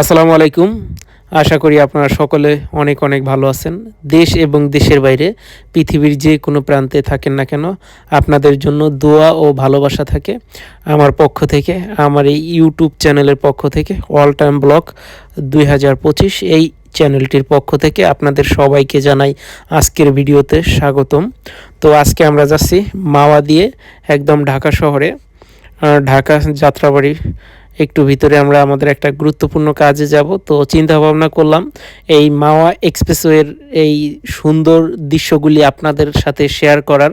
আসসালামু আলাইকুম। আশা করি আপনারা সকলে অনেক অনেক ভালো আছেন। দেশ এবং দেশের বাইরে পৃথিবীর যে কোনো প্রান্তে থাকেন না কেন, আপনাদের জন্য দোয়া ও ভালোবাসা থাকে। আমার পক্ষ থেকে, আমার এই ইউটিউব চ্যানেলের পক্ষ থেকে, অল টাইম ব্লগ দুই এই চ্যানেলটির পক্ষ থেকে আপনাদের সবাইকে জানাই আজকের ভিডিওতে স্বাগতম। তো আজকে আমরা যাচ্ছি মাওয়া দিয়ে একদম ঢাকা শহরে ঢাকা যাত্রাবাড়ি একটু ভিতরে আমরা আমাদের একটা গুরুত্বপূর্ণ কাজে যাব। তো চিন্তা ভাবনা করলাম, এই মাওয়া এক্সপ্রেসওয়ের এই সুন্দর দৃশ্যগুলি আপনাদের সাথে শেয়ার করার।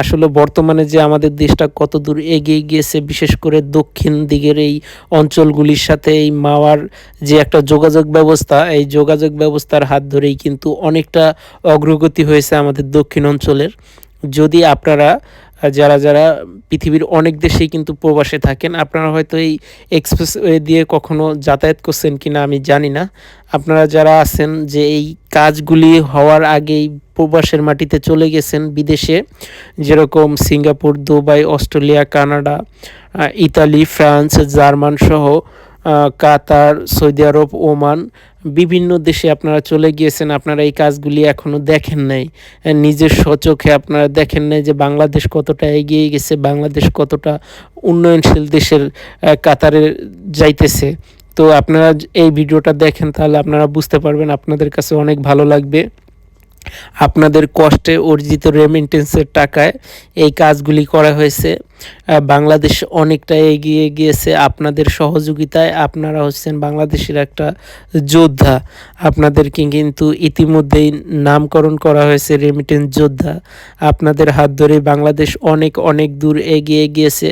আসলে বর্তমানে যে আমাদের দেশটা কত দূর এগিয়ে গিয়েছে, বিশেষ করে দক্ষিণ দিকের এই অঞ্চলগুলির সাথে এই মাওয়ার যে একটা যোগাযোগ ব্যবস্থা, এই যোগাযোগ ব্যবস্থার হাত ধরেই কিন্তু অনেকটা অগ্রগতি হয়েছে আমাদের দক্ষিণ অঞ্চলের। যদি আপনারা যারা যারা পৃথিবীর অনেক দেশেই কিন্তু প্রবাসে থাকেন, আপনারা হয়তো এই এক্সপ্রেসওয়ে দিয়ে কখনো যাতায়াত করছেন কিনা আমি জানি না। আপনারা যারা আছেন যে এই কাজগুলি হওয়ার আগেই প্রবাসের মাটিতে চলে গেছেন বিদেশে, যেরকম Singapore, Dubai, Australia, Canada Italy, France, German সহ কাতার, সৌদি আরব, ওমান বিভিন্ন দেশে আপনারা চলে গিয়েছেন। আপনারা এই কাজগুলি এখনও দেখেন নাই। নিজের স্বচোখে আপনারা দেখেন নাই যে বাংলাদেশ কতটা এগিয়ে গেছে, বাংলাদেশ কতটা উন্নয়নশীল দেশের কাতারে যাইতেছে। তো আপনারা এই ভিডিওটা দেখেন, তাহলে আপনারা বুঝতে পারবেন আপনাদের কাছে অনেক ভালো লাগবে। আপনাদের কষ্টে অর্জিত রেমিটেন্সের টাকায় এই কাজগুলি করা হয়েছে। বাংলাদেশ অনেকটা এগিয়ে গিয়েছে আপনাদের সহযোগিতায়। আপনারা হচ্ছেন বাংলাদেশের একটা যোদ্ধা। আপনাদেরকে কিন্তু ইতিমধ্যেই নামকরণ করা হয়েছে রেমিটেন্স যোদ্ধা। আপনাদের হাত ধরে বাংলাদেশ অনেক অনেক দূর এগিয়ে গিয়েছে।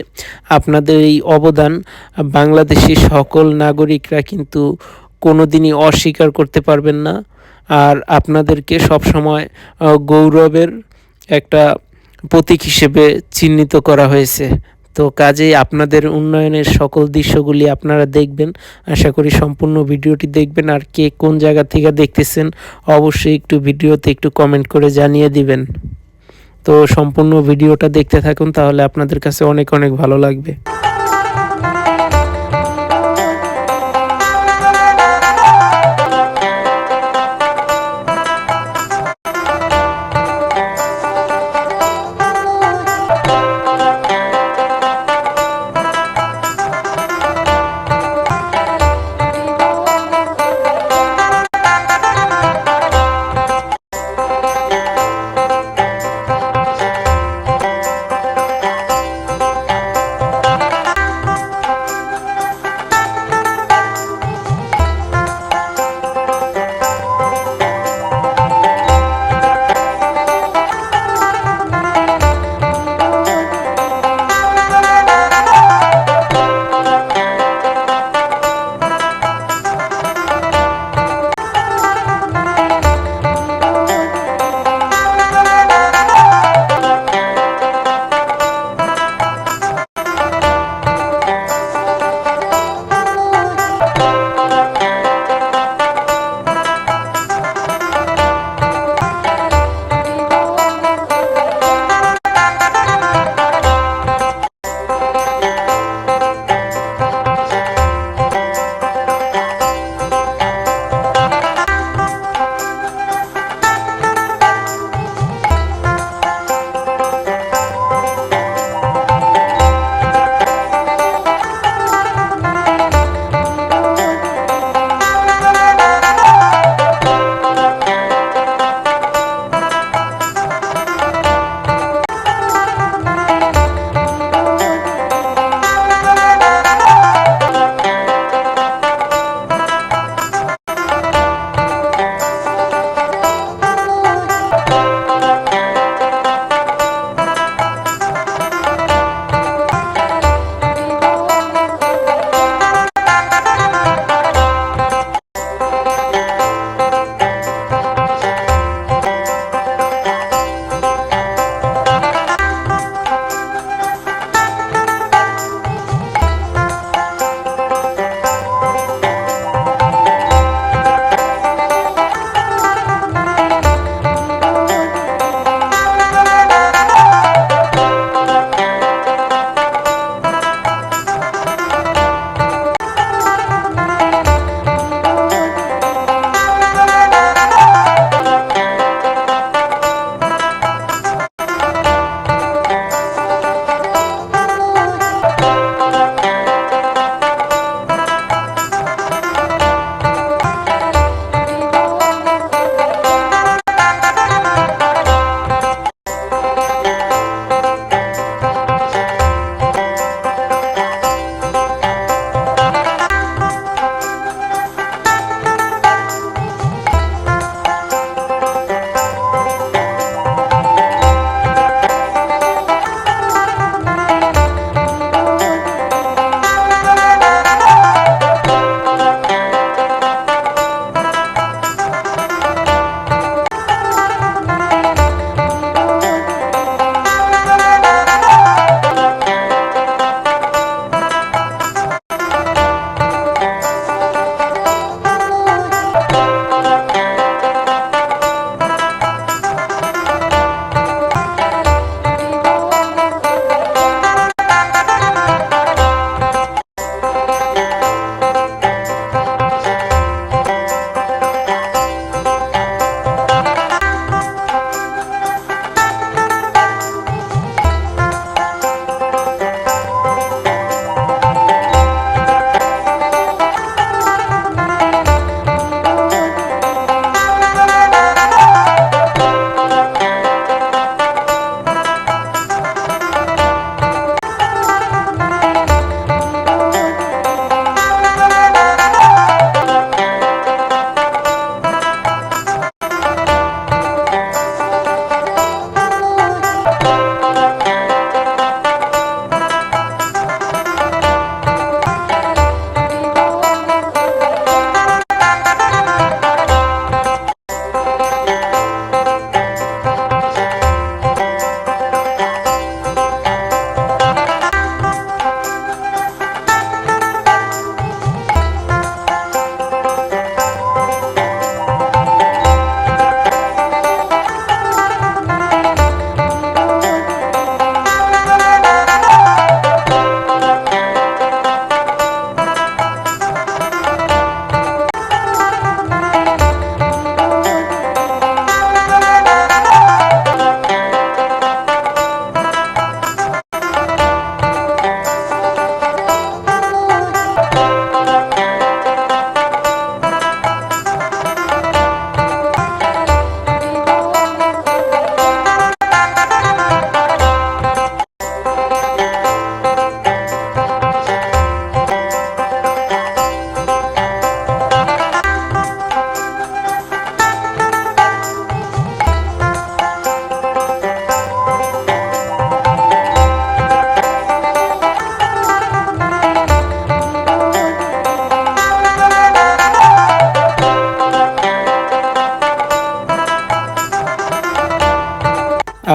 আপনাদের এই অবদান বাংলাদেশি সকল নাগরিকরা কিন্তু কোনোদিনই অস্বীকার করতে পারবেন না। আর আপনাদেরকে সবসময় গৌরবের একটা প্রতীক হিসেবে চিহ্নিত করা হয়েছে। তো কাজেই আপনাদের উন্নয়নের সকল দৃশ্যগুলি আপনারা দেখবেন। আশা করি সম্পূর্ণ ভিডিওটি দেখবেন। আর কে কোন জায়গা থেকে দেখতেছেন, অবশ্যই একটু ভিডিওতে একটু কমেন্ট করে জানিয়ে দিবেন। তো সম্পূর্ণ ভিডিওটা দেখতে থাকুন, তাহলে আপনাদের কাছে অনেক অনেক ভালো লাগবে।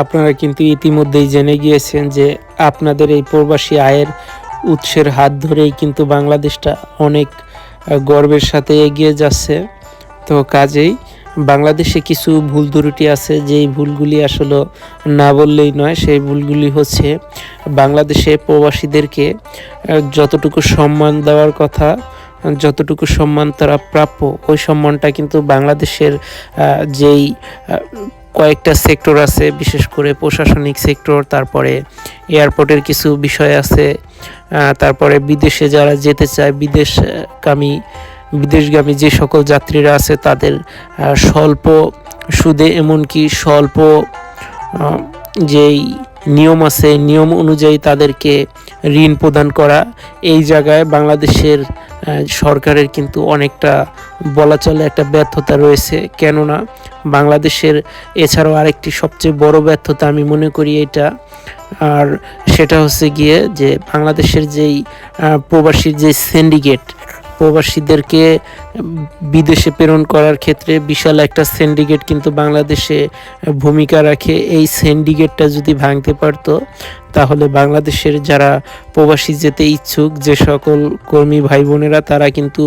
আপনারা কিন্তু ইতিমধ্যেই জেনে গিয়েছেন যে আপনাদের এই প্রবাসী আয়ের উৎসের হাত ধরেই কিন্তু বাংলাদেশটা অনেক গর্বের সাথে এগিয়ে যাচ্ছে। তো কাজেই বাংলাদেশে কিছু ভুল ত্রুটি আছে, যেই ভুলগুলি আসলে না বললেই নয়, সেই ভুলগুলি হচ্ছে বাংলাদেশে প্রবাসীদেরকে যতটুকু সম্মান দেওয়ার কথা, যতটুকু সম্মান তারা প্রাপ্য, ওই সম্মানটা কিন্তু বাংলাদেশের যেই কয়েকটা সেক্টর আছে, বিশেষ করে প্রশাসনিক সেক্টর, তারপরে এয়ারপোর্টের কিছু বিষয় আছে তারপরে বিদেশে যারা যেতে চায়, বিদেশগামী বিদেশগামী যে সকল যাত্রীরা আছে তাদের স্বল্প সুদে, এমনকি স্বল্প যেই নিয়ম আছে, নিয়ম অনুযায়ী তাদেরকে ঋণ প্রদান করা। এই জায়গায় বাংলাদেশের সরকারের কিন্তু অনেকটা বলা চলে একটা ব্যর্থতা রয়েছে। কেননা বাংলাদেশের এছাড়াও আরেকটি সবচেয়ে বড় ব্যর্থতা আমি মনে করি এটা। আর সেটা হচ্ছে গিয়ে যে বাংলাদেশের যেই প্রবাসীর যে সিন্ডিকেট প্রবাসীদেরকে বিদেশে প্রেরণ করার ক্ষেত্রে বিশাল একটা সিন্ডিকেট কিন্তু বাংলাদেশে ভূমিকা রাখে। এই সিন্ডিকেটটা যদি ভাঙতে পারতো, তাহলে বাংলাদেশের যারা প্রবাসী যেতে ইচ্ছুক, যে সকল কর্মী ভাই বোনেরা তারা কিন্তু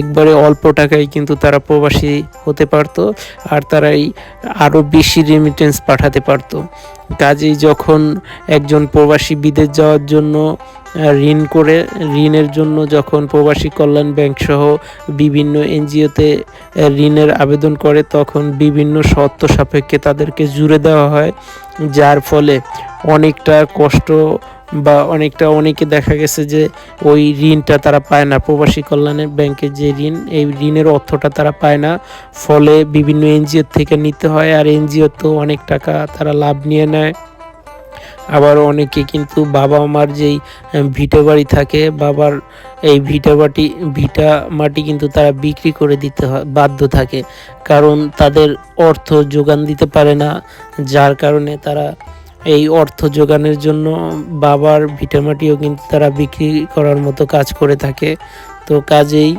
একবারে অল্প টাকায় কিন্তু তারা প্রবাসী হতে পারতো আর তারাই আরও বেশি রেমিটেন্স পাঠাতে পারতো। কাজেই যখন একজন প্রবাসী বিদেশ যাওয়ার জন্য ঋণ করে, ঋণের জন্য যখন প্রবাসী কল্যাণ ব্যাংক সহ বিভিন্ন এনজিওতে ঋণের আবেদন করে, তখন বিভিন্ন শর্ত সাপেক্ষে তাদেরকে জুড়ে দেওয়া হয়, যার ফলে অনেকটা কষ্ট বা অনেকটা অনেকে দেখা গেছে যে ওই ঋণটা তারা পায় না। প্রবাসী কল্যাণের ব্যাংকের যে ঋণ, এই ঋণের অর্থটা তারা পায় না। ফলে বিভিন্ন এনজিও থেকে নিতে হয়, আর এনজিও তো অনেক টাকা তারা লাভ নিয়ে নেয়। আবার অনেকে কিন্তু বাবা মার যেই ভিটে বাড়ি থাকে, বাবার এই ভিটা বাটি, ভিটা মাটি কিন্তু তারা বিক্রি করে দিতে বাধ্য থাকে। কারণ তাদের অর্থ যোগান দিতে পারে না, যার কারণে তারা এই অর্থ যোগানের জন্য বাবার ভিটামাটিও কিন্তু তারা বিক্রি করার মতো কাজ করে থাকে। তো কাজেই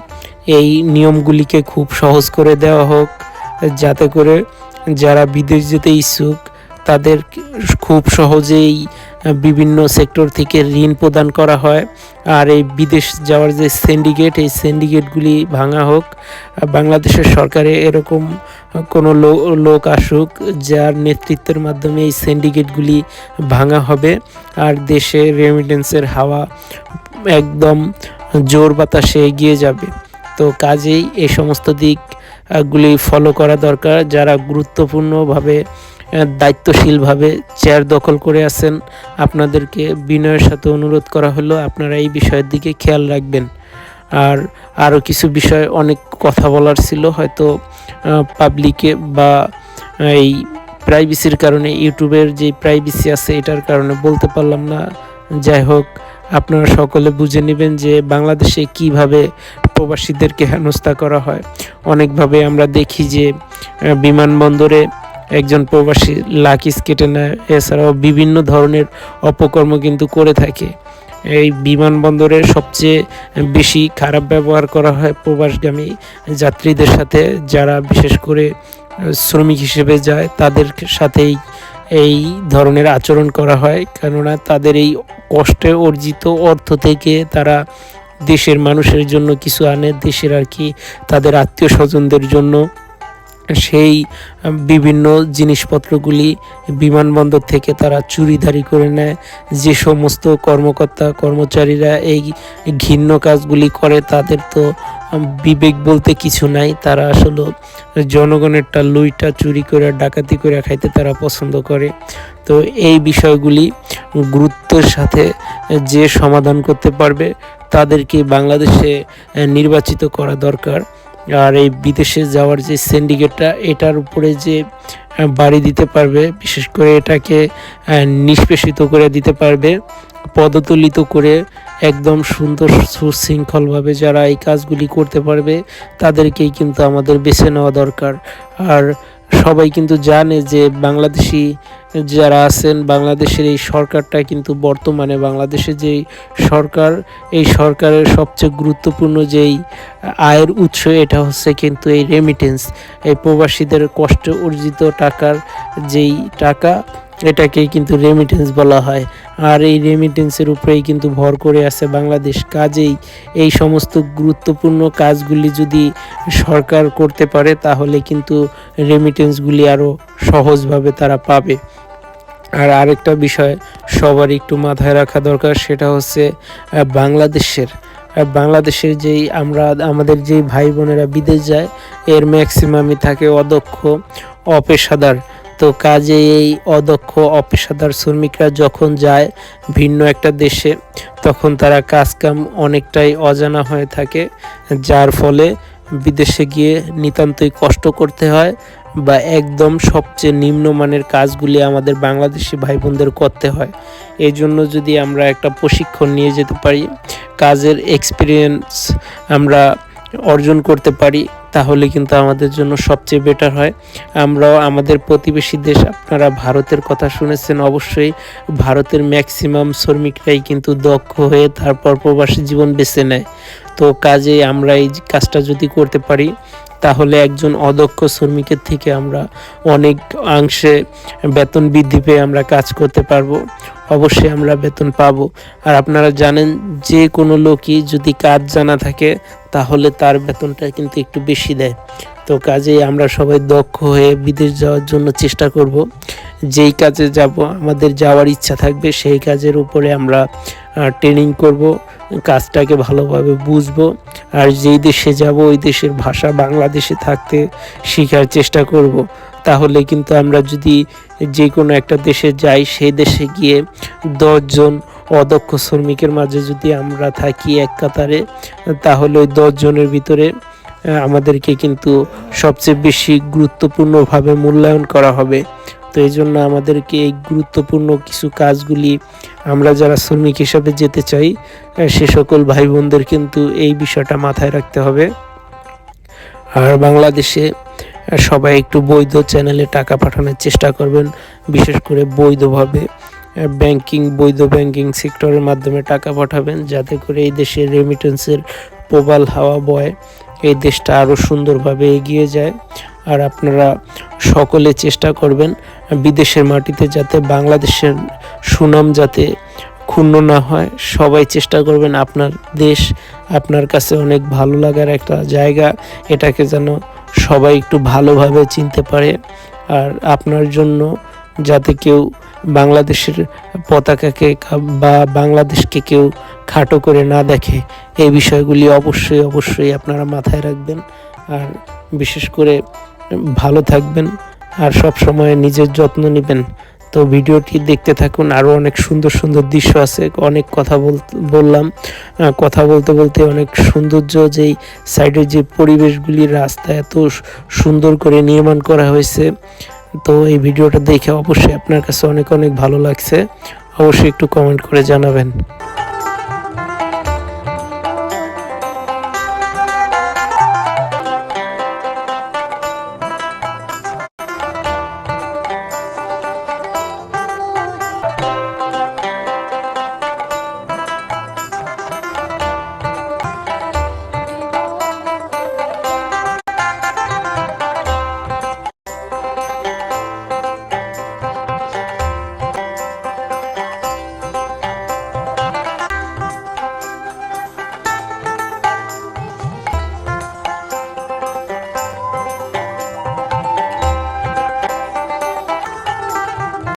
এই নিয়মগুলিকে খুব সহজ করে দেওয়া হোক, যাতে করে যারা বিদেশ যেতে ইচ্ছুক, তাদের খুব সহজেই বিভিন্ন সেক্টর থেকে ঋণ প্রদান করা হয়। আর এই বিদেশ যাওয়ার যে সিন্ডিকেট এই সিন্ডিকেটগুলি ভাঙা হোক বাংলাদেশের সরকারে এরকম কোনো লোক আসুক, যার নেতৃত্বের মাধ্যমে এই সিন্ডিকেটগুলি ভাঙা হবে, আর দেশে রেমিটেন্সের হাওয়া একদম জোর বাতাসে এগিয়ে যাবে। তো কাজেই এই সমস্ত দিকগুলি ফলো করা দরকার, যারা গুরুত্বপূর্ণভাবে দায়িত্বশীলভাবে চেয়ার দখল করে আছেন। আপনাদেরকে বিনয়ের সাথে অনুরোধ করা হলো, আপনারা এই বিষয়ের দিকে খেয়াল রাখবেন। আর আরও কিছু বিষয় অনেক কথা বলার ছিল, হয়তো পাবলিকে বা এই প্রাইভেসির কারণে, ইউটিউবের যে প্রাইভেসি আছে, এটার কারণে বলতে পারলাম না। যাই হোক, আপনারা সকলে বুঝে নেবেন যে বাংলাদেশে কীভাবে প্রবাসীদেরকে হেনস্থা করা হয়। অনেকভাবে আমরা দেখি যে বিমানবন্দরে একজন প্রবাসী লাকিস কেটে নেয় এছাড়াও বিভিন্ন ধরনের অপকর্ম কিন্তু করে থাকে। এই বিমানবন্দরে সবচেয়ে বেশি খারাপ ব্যবহার করা হয় প্রবাসগামী যাত্রীদের সাথে, যারা বিশেষ করে শ্রমিক হিসেবে যায়, তাদের সাথেই এই ধরনের আচরণ করা হয়। কেননা তাদের এই কষ্টে অর্জিত অর্থ থেকে তারা দেশের মানুষের জন্য কিছু আনে, দেশের আর কি তাদের আত্মীয় স্বজনদের জন্য সেই বিভিন্ন জিনিসপত্রগুলি বিমানবন্দর থেকে তারা চুরিদারি করে নেয়। যে সমস্ত কর্মকর্তা, কর্মচারীরা এই ঘৃণ্য কাজগুলি করে, তাদের তো বিবেক বলতে কিছু নাই। তারা আসলে জনগণেরটা লুইটা চুরি করে, ডাকাতি করে খাইতে তারা পছন্দ করে। তো এই বিষয়গুলি গুরুত্বের সাথে যে সমাধান করতে পারবে, তাদেরকে বাংলাদেশে নির্বাচিত করা দরকার। আর এই বিদেশে যাওয়ার যে সিন্ডিকেটটা এটার উপরে যে বাড়ি দিতে পারবে, বিশেষ করে এটাকে নিষ্পেষিত করে দিতে পারবে, পদতুলিত করে একদম সুন্দর সুশৃঙ্খলভাবে যারা এই কাজগুলি করতে পারবে, তাদেরকেই কিন্তু আমাদের বেছে নেওয়া দরকার। আর সবাই কিন্তু জানে যে বাংলাদেশি যারা আছেন, বাংলাদেশের এই সরকারটা কিন্তু বর্তমানে বাংলাদেশে যেই সরকার, এই সরকারের সবচেয়ে গুরুত্বপূর্ণ যেই আয়ের উৎস এটা হচ্ছে কিন্তু এই রেমিটেন্স এই প্রবাসীদের কষ্ট অর্জিত টাকার যেই টাকা এটাকেই কিন্তু রেমিটেন্স বলা হয়। আর এই রেমিটেন্সের উপরেই কিন্তু ভর করে আছে বাংলাদেশ। কাজেই এই সমস্ত গুরুত্বপূর্ণ কাজগুলি যদি সরকার করতে পারে, তাহলে কিন্তু রেমিটেন্সগুলি আরও সহজভাবে তারা পাবে। আর আরেকটা বিষয় সবার একটু মাথায় রাখা দরকার, সেটা হচ্ছে বাংলাদেশের। বাংলাদেশের যেই আমরা, আমাদের যেই ভাই বোনেরা বিদেশ যায়, এর ম্যাক্সিমামই থাকে অদক্ষ, অপেশাদার। তো কাজে এই অদক্ষ অপেশাদার শ্রমিকরা যখন যায় ভিন্ন একটা দেশে, তখন তারা কাজকাম অনেকটাই অজানা হয়ে থাকে, যার ফলে বিদেশে গিয়ে নিতান্তই কষ্ট করতে হয় বা একদম সবচেয়ে নিম্নমানের কাজগুলি আমাদের বাংলাদেশি ভাই বোনদের করতে হয়। এই জন্য যদি আমরা একটা প্রশিক্ষণ নিয়ে যেতে পারি, কাজের এক্সপিরিয়েন্স আমরা অর্জন করতে পারি তাহলে কিন্তু আমাদের জন্য সবচেয়ে বেটার হয়। আমরাও আমাদের প্রতিবেশী দেশ, আপনারা ভারতের কথা শুনেছেন অবশ্যই। ভারতের ম্যাক্সিমাম শ্রমিকরাই কিন্তু দক্ষ হয়ে তারপর প্রবাসী জীবন বেছে নেয়। তো কাজে আমরা এই কাজটা যদি করতে পারি তাহলে একজন অদক্ষ শ্রমিকের থেকে আমরা অনেক অংশে বেতন বৃদ্ধি পেয়ে আমরা কাজ করতে পারব। অবশ্যই আমরা বেতন পাব। আর আপনারা জানেন, যে কোনো লোকই যদি কাজ জানা থাকে, তাহলে তার বেতনটা কিন্তু একটু বেশি দেয়। তো কাজেই আমরা সবাই দক্ষ হয়ে বিদেশ যাওয়ার জন্য চেষ্টা করব। যেই কাজে যাব, আমাদের যাওয়ার ইচ্ছা থাকবে, সেই কাজের উপরে আমরা ট্রেনিং করব, কাজটাকে ভালোভাবে বুঝব। আর যেই দেশে যাব, ওই দেশের ভাষা বাংলাদেশে থাকতে শেখার চেষ্টা করব। তাহলে কিন্তু আমরা যদি যে কোনো একটা দেশে যাই, সেই দেশে গিয়ে দশজন অদক্ষ শ্রমিকের মাঝে যদি আমরা থাকি এক কাতারে, তাহলে ওই দশজনের ভিতরে আমাদেরকে কিন্তু সবচেয়ে বেশি গুরুত্বপূর্ণভাবে মূল্যায়ন করা হবে। তো এই জন্য আমাদেরকে এই গুরুত্বপূর্ণ কিছু কাজগুলি আমরা যারা শ্রমিক হিসাবে যেতে চাই সে সকল ভাই বোনদের কিন্তু এই বিষয়টা মাথায় রাখতে হবে। আর বাংলাদেশে সবাই একটু বৈধ চ্যানেলে টাকা পাঠানোর চেষ্টা করবেন, বিশেষ করে বৈধভাবে। ব্যাংকিং বৈধ ব্যাংকিং সেক্টরের মাধ্যমে টাকা পাঠাবেন, যাতে করে এই দেশের রেমিটেন্সের প্রবাল হাওয়া বয় এই দেশটা আরও সুন্দরভাবে এগিয়ে যায়। আর আপনারা সকলে চেষ্টা করবেন বিদেশের মাটিতে যাতে বাংলাদেশের সুনাম যাতে ক্ষুণ্ণ না হয়। সবাই চেষ্টা করবেন আপনার দেশ, আপনার কাছে অনেক ভালো লাগার একটা জায়গা, এটাকে যেন সবাই একটু ভালোভাবে চিনতে পারে। আর আপনার জন্য যাতে কেউ বাংলাদেশের পতাকাকে বা বাংলাদেশকে কেউ খাটো করে না দেখে, এই বিষয়গুলি অবশ্যই অবশ্যই আপনারা মাথায় রাখবেন। আর বিশেষ করে ভালো থাকবেন আর সব সময় নিজের যত্ন নেবেন। তো ভিডিওটি দেখতে থাকুন আরও অনেক সুন্দর সুন্দর দৃশ্য আছে। অনেক কথা বল- বললাম। কথা বলতে বলতে অনেক সৌন্দর্য, যেই সাইডের যে পরিবেশগুলি রাস্তা এত সুন্দর করে নির্মাণ করা হয়েছে। তো এই ভিডিওটা দেখে অবশ্যই আপনার কাছে অনেক অনেক ভালো লাগছে। অবশ্যই একটু কমেন্ট করে জানাবেন।